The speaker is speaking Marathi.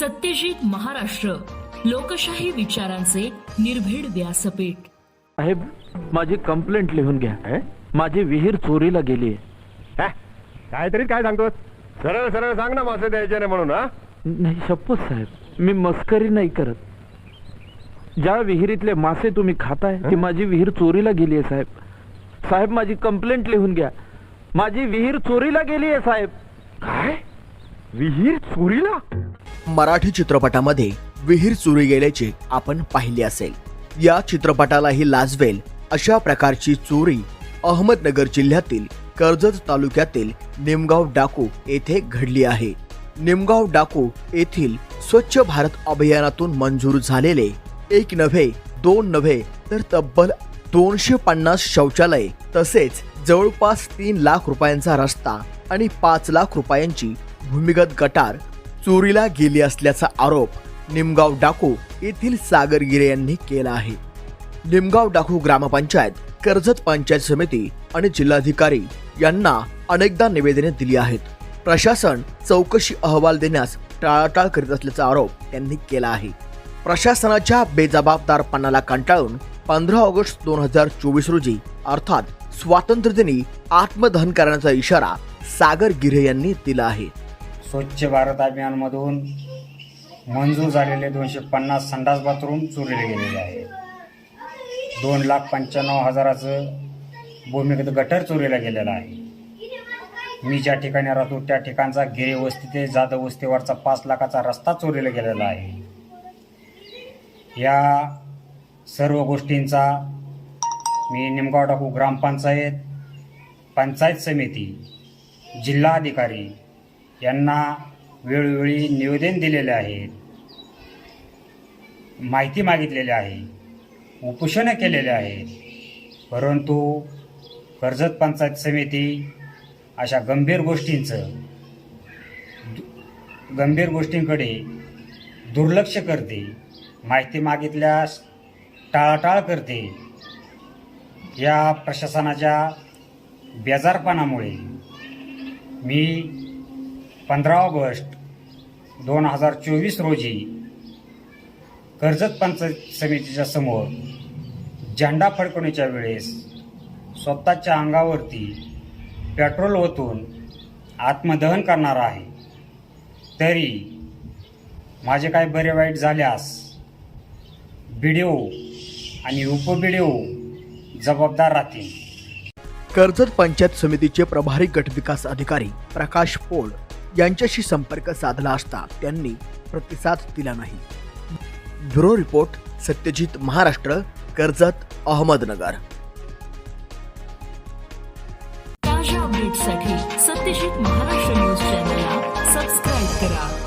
सत्यजित महाराष्ट्र लोकशाही विचारांचे निर्भीड व्यासपीठ. साहेब माझी कंप्लेंट लिहून घ्या माझी विहीर चोरीला गेली हॅ? काहीतरी काय सांगतोस? सरळ सरळ सांग ना मासे द्यायचे नाही म्हणून हा? नाही शपथ साहेब मी मस्करी नाही करत. ज्या विहिरीतले मासे तुम्ही खाताय ती माझी विहीर चोरीला गेली आहे साहेब. साहेब माझी कंप्लेंट लिहून घ्या. माझी विहीर चोरीला गेली आहे साहेब. काय? विहीर चोरीला? मराठी चित्रपटामध्ये विहीर चोरी गेल्याचे आपण पाहिले असेल. या चित्रपटालाही लाजवेल अशा प्रकारची चोरी अहमदनगर जिल्ह्यातील कर्जत तालुक्यातील निमगाव डाकू येथे घडली आहे. निमगाव डाकू येथील स्वच्छ भारत अभियानातून मंजूर झालेले एक नव्हे दोन नव्हे तर तब्बल दोनशे पन्नास शौचालय तसेच जवळपास तीन लाख रुपयांचा रस्ता आणि पाच लाख रुपयांची भूमिगत गटार चोरीला गेली असल्याचा आरोप निमगाव डाकू येथील सागर गिरे यांनी केला आहे. निमगाव डाकू ग्रामपंचायत कर्जत पंचायत समिती आणि जिल्हाधिकारी यांना अनेकदा निवेदने दिली आहेत. प्रशासन चौकशी अहवाल देण्यास टाळाटाळ करीत असल्याचा आरोप त्यांनी केला आहे. प्रशासनाच्या बेजबाबदारपणाला कंटाळून पंधरा ऑगस्ट दोन हजार चोवीस रोजी अर्थात स्वातंत्र्यदिनी आत्मदहन करण्याचा इशारा सागर गिरे यांनी दिला आहे. स्वच्छ भारत अभियानमधून मंजूर झालेले दोनशे पन्नास संडास बाथरूम चोरीले गेलेले आहे दोन लाख पंच्याण्णव हजाराचं भूमिगत गटर चोरीला गेलेलं आहे. मी ज्या ठिकाणी राहतो त्या ठिकाणचा गिरे वस्ती ते जाधव वस्तीवरचा पाच लाखाचा रस्ता चोरीला गेलेला आहे. या सर्व गोष्टींचा मी निमगाव टाकू ग्रामपंचायत पंचायत समिती जिल्हाधिकारी यांना वेळोवेळी निवेदन दिलेले आहेत माहिती मागितलेली आहे. उपोषणं केलेले आहेत परंतु कर्जत पंचायत समिती अशा गंभीर गोष्टींचं दु- गंभीर गोष्टींकडे दुर्लक्ष करते माहिती मागितल्यास टाळाटाळ करते. या प्रशासनाच्या बेजारपणामुळे मी पंधरा ऑगस्ट दोन हजार चोवीस रोजी कर्जत पंचायत समितीच्या समोर झेंडा फडकवण्याच्या वेळेस स्वतःच्या अंगावरती पेट्रोल ओतून आत्मदहन करणार आहे. तरी माझे काय बरे वाईट झाल्यास बी आणि उप जबाबदार राहतील. कर्जत पंचायत समितीचे प्रभारी गटविकास अधिकारी प्रकाश पोळ यांच्याशी संपर्क साधला असता त्यांनी प्रतिसाद दिला नाही. Bureau report Satyajit Maharashtra Karjat Ahmednagar. ताज्या अपडेटसाठी सत्यजित महाराष्ट्र न्यूज चॅनलला सबस्क्राईब करा.